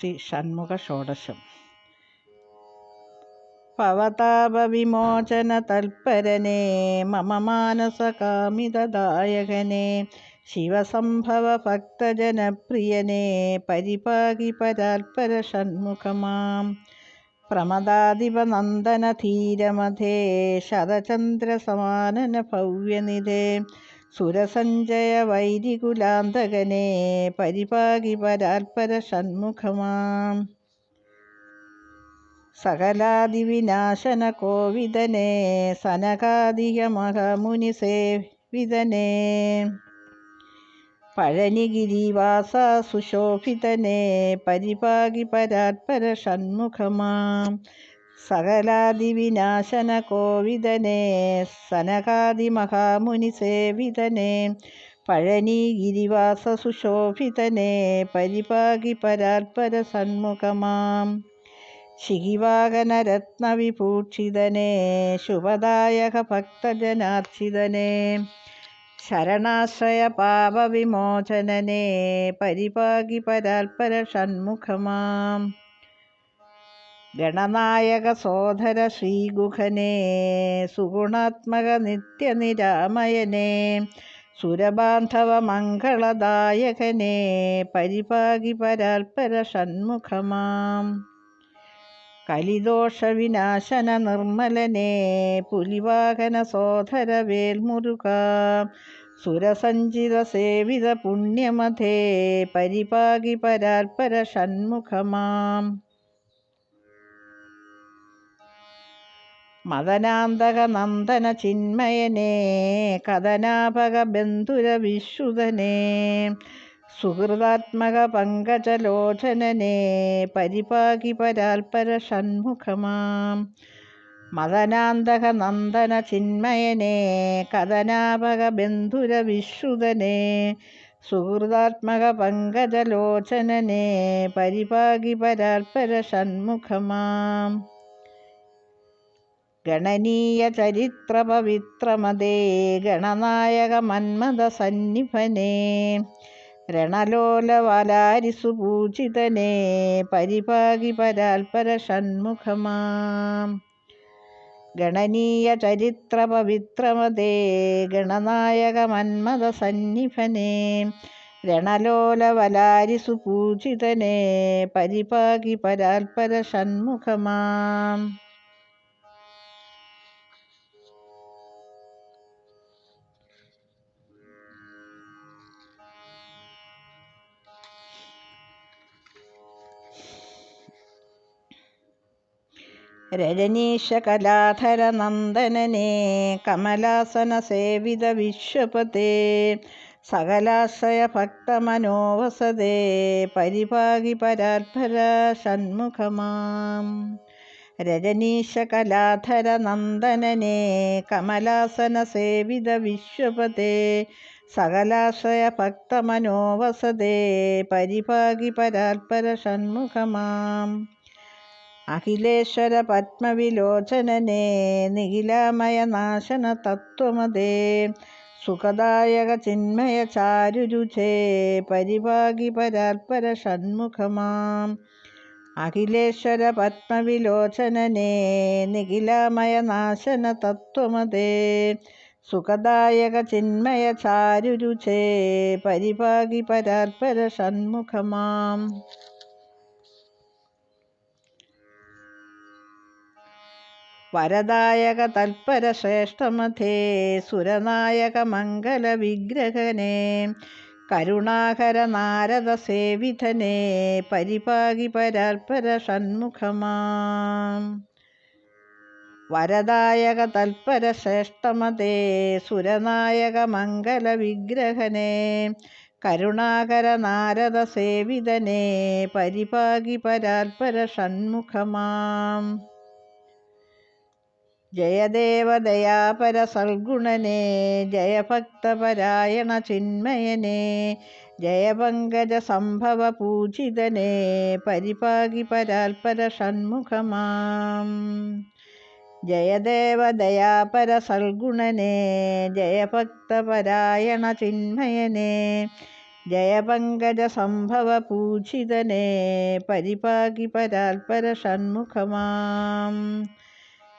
ശ്രീ ഷൺമുഖ ഷോഡശം ഭവതാപവിമോചന തൽപരനെ മമ മാനസകാമിതദായകനെ ശിവസംഭവ ഭക്തജനപ്രിയനെ പരിപാകി പരാൽപര ഷൺമുഖമാം. പ്രമദാധിപനന്ദനധീരമധേ ശതചന്ദ്രസമാനന ഭവ്യനിധേ സുരസഞ്ജയ വൈരികുലാന്തകനെ പരിപാകി പരാൽപര ഷൺമുഖമാം. സകലാദിവിനാശന കോവിതനെ സനകാദിക മഹമുനി സേവിതനെ. പഴനിഗിരിവാസ സുശോഭിതനെ പരിപാകി പരാത്പര ഷൺമുഖമാം. സകലാദിവിനാശന കോവിദനെ സനകാദി മഹാമുനി സേവിതനെ പഴനിഗിരിവാസ സുശോഭിതനെ പരിപാകി പരാത്പര സന്മുഖമാം ശിഖിവാകനരത്നവിഭൂഷിതനെ ശുഭദായക ഭക്തജനാർച്ചിതനെ ശരണാശ്രയ പാപവിമോചനനെ പരിപാകി പരാൽപര ഷൺമുഖമാം ഗണനായക സോദര ശ്രീഗുഹനേ സുഗുണാത്മക നിത്യനിരാമയനെ സുരബാന്ധവ മംഗളദായകനേ പരിപാകി പരാൽപര ഷൺമുഖമാം. കലിദോഷവിനാശന നിർമ്മലനേ പുലിവാഹന സോദര വേൽമുരുക സുരസഞ്ചിത സേവിത പുണ്യമധേ പരിപാകി പരാൽപര ഷൺമുഖമാം. മദനാന്തക നന്ദന ചിന്മയനേ കഥനാപക ബന്ധുര വിശ്രുതനെ സുഹൃതാത്മക പങ്കജലോചനനെ പരിപാകി പരാൽപര ഷൺമുഖമാം മദനാന്തക നന്ദന ചിന്മയനേ കഥനാപക ബന്ധുര വിശ്രുതനെ സുഹൃതാത്മക പങ്കജലോചനനെ പരിപാകി പരാൽപര ഷൺമുഖമാം ഗണനീയ ചരിത്ര പവിത്രമതേ ഗണനായക മന്മത സന്നിഭനേ രണലോലവലാരിസു പൂജിതനേ പരിപാകി പരാൽപര ഷൺമുഖമാം. ഗണനീയ ചരിത്ര പവിത്രമതേ ഗണനായക മന്മത സന്നിഭനേ രണലോലവലാരിസു പൂജിതനേ പരിപാകി പരാൽപര ഷൺമുഖമാം. രജനീശ കലാധര കമലാസന സേവിത വിശ്വപതേ സകലാശ്രയ ഭക്തമനോവസതേ പരിപാകി പരാത്ഭര ഷൺമുഖമാം. കമലാസന സേവിത വിശ്വപതേ സകലാശ്രയ ഭക്തമനോവസതേ പരിപാകി പരാത്പര ഷൺമുഖമാം. അഖിലേശ്വര പത്മവിലോചനനേ നിഖിലമയ നാശന തത്വമതേ സുഖദായക ചിന്മയ ചാരുരുചേ പരിഭാഗി പരാത്പര ഷൺമുഖമാം അഖിലേശ്വര പത്മവിലോചനനേ നിഖിലമയ നാശന തത്വമതേ സുഖദായക ചിന്മയ ചാരുരുചേ പരിഭാഗി പരാത്പര ഷൺമുഖമാം വരദായക തൽപരശ്രേഷ്ഠമധേ സുരനായക മംഗല വിഗ്രഹനെ കരുണാകര നാരദ സേവിധനേ പരിപാകി പരാൽപര ഷൺമുഖമാം വരദായക തൽപര ശ്രേഷ്ഠമതേ സുരനായക മംഗല വിഗ്രഹനെ കരുണാകര നാരദ സേവിതനെ പരിപാകി പരാൽപര ഷൺമുഖമാം ജയദേവദയാപര സൽഗുണനേ ജയഭക്തപരായണ ചിന്മയനേ ജയപങ്കജ സംഭവ പൂജിതനേ പരിപാകി പരാൽപര ഷൺമുഖമാം ജയദേവദയാപര സൽഗുണനേ ജയഭക്തപരായണ ചിന്മയനേ ജയപങ്കജ സംഭവ പൂജിതനേ പരിപാകി പരാൽപര ഷൺമുഖമാം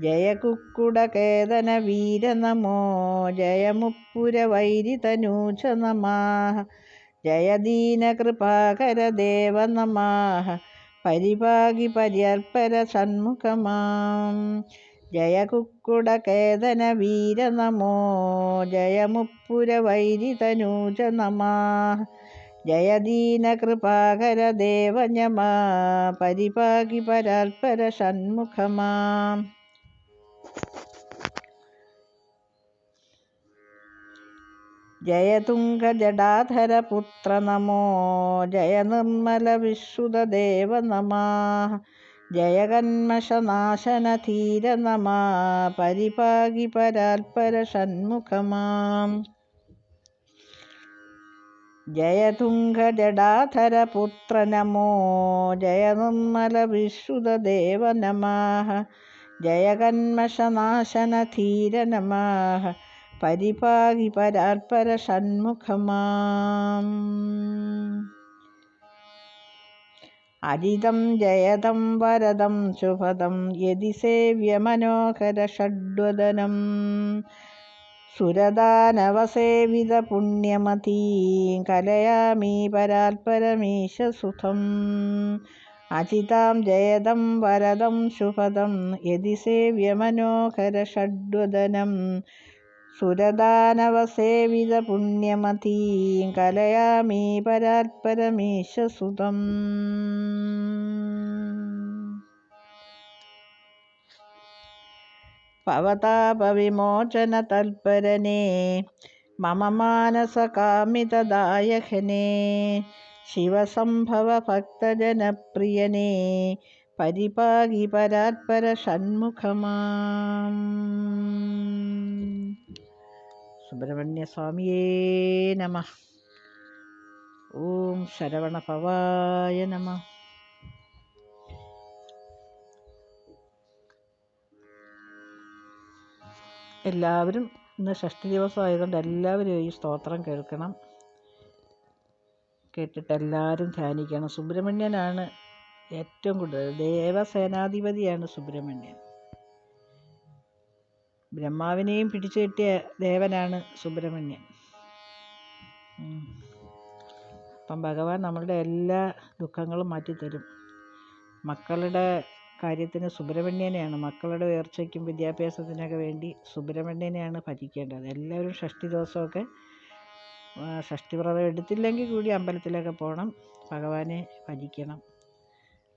ഷൺമുഖമാം ജയ ഭക്തജനാഗ്രഹദാനമതേ ജയ ദുർജടി നന്ദന ശുദ്ധമതേ ജയ ശത്രുവിനാശന സത്യമതേ പരിപാകി പരാൽപര ഷൺമുഖമാം ജയ കുക്കുടകേതന വീര നമോ ജയ മുപ്പുര വൈരിതനൂജ നമാഹ ജയ ദീനകൃപാകര ദേവ നമാഹ പരിപാകി പര്യർപ്പര സന്മുഖമാം ജയ കുക്കുടകേതന വീര നമോ ജയ മുപ്പുര വൈരിതനൂജ നമാഹ ജയ ദീനകൃപാകര ദേവ ഞമാ പരിപാകി പരാൽപര ഷൺമുഖമാം ജയ തുംഗജടാധരപുത്ര നമോ ജയ നിർമ്മല വിശ്രുതദേവ നമാ ജയ കന്മഷനാശന ധീര നമാ പരിപാകി പരാൽപര ഷൺമുഖമാം ജയതുംഗജടാധരപുത്ര നമോ ജയ നിർമ്മല വിശ്രുതദേവ നമാ ജയ കന്മഷനാശന ധീര നമാ പരിപാകി പരാൽപര ഷൺമുഖമാം അരിതം ജയതം വരദം ശുഭദം യതി സേവ്യമനോഹര ഷഡ്വദനം. സുരദാനവസേവിത പുണ്യമതീ കലയാമീ പരാൽപരമീശസുഖം അജിതാം ജയതം വരദം ശുഭദം യതി സേവ്യമനോഹര ഷഡ്വദനം. സുരദാനവസേവിത പുണ്യമതീ കലയാമി പരാത്പരമീശസുതം. ഭവതാപവിമോചന തൽപരനേ മമ മാനസകാമിതദായകനേ ശിവസംഭവ ഭക്തജനപ്രിയനേ പരിപാകി പരാത്പര ഷൺമുഖമാം സുബ്രഹ്മണ്യസ്വാമിയേ നമ. ഓം ശരവണഭവായ നമ. എല്ലാവരും ഇന്ന് ഷഷ്ടി ദിവസം ആയതുകൊണ്ട് എല്ലാവരും ഈ സ്തോത്രം കേൾക്കണം. കേട്ടിട്ട് എല്ലാവരും ധ്യാനിക്കണം. സുബ്രഹ്മണ്യനാണ് ഏറ്റവും കൂടുതൽ. ദേവസേനാധിപതിയാണ് സുബ്രഹ്മണ്യൻ. ബ്രഹ്മാവിനെയും പിടിച്ചു കെട്ടിയ ദേവനാണ് സുബ്രഹ്മണ്യൻ. അപ്പം ഭഗവാൻ നമ്മളുടെ എല്ലാ ദുഃഖങ്ങളും മാറ്റിത്തരും. മക്കളുടെ കാര്യത്തിന് സുബ്രഹ്മണ്യനെയാണ് മക്കളുടെ ഉയർച്ചയ്ക്കും വിദ്യാഭ്യാസത്തിനൊക്കെ വേണ്ടി സുബ്രഹ്മണ്യനെയാണ് ഭജിക്കേണ്ടത്. എല്ലാവരും ഷഷ്ടി ദിവസമൊക്കെ ഷഷ്ടി ഷഷ്ടിവ്രതം എടുത്തില്ലെങ്കിൽ കൂടി അമ്പലത്തിലൊക്കെ പോകണം ഭഗവാനെ ഭജിക്കണം.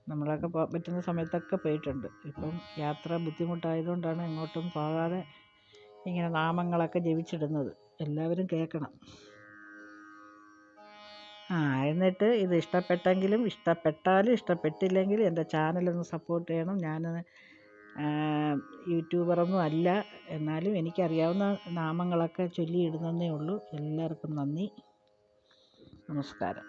നമ്മളൊക്കെ പോ പറ്റുന്ന സമയത്തൊക്കെ പോയിട്ടുണ്ട്. ഇപ്പം യാത്ര ബുദ്ധിമുട്ടായതുകൊണ്ടാണ് എങ്ങോട്ടും പോകാതെ ഇങ്ങനെ നാമങ്ങളൊക്കെ ജപിച്ചിടുന്നത്. എല്ലാവരും കേൾക്കണം. ആ എന്നിട്ട് ഇത് ഇഷ്ടപ്പെട്ടെങ്കിലും ഇഷ്ടപ്പെട്ടാലും ഇഷ്ടപ്പെട്ടില്ലെങ്കിലും എന്റെ ചാനലൊന്ന് സപ്പോർട്ട് ചെയ്യണം. ഞാൻ യൂട്യൂബറൊന്നും അല്ല. എന്നാലും എനിക്കറിയാവുന്ന നാമങ്ങളൊക്കെ ചൊല്ലിയിടുന്നതേ ഉള്ളൂ. എല്ലാവർക്കും നന്ദി. നമസ്കാരം.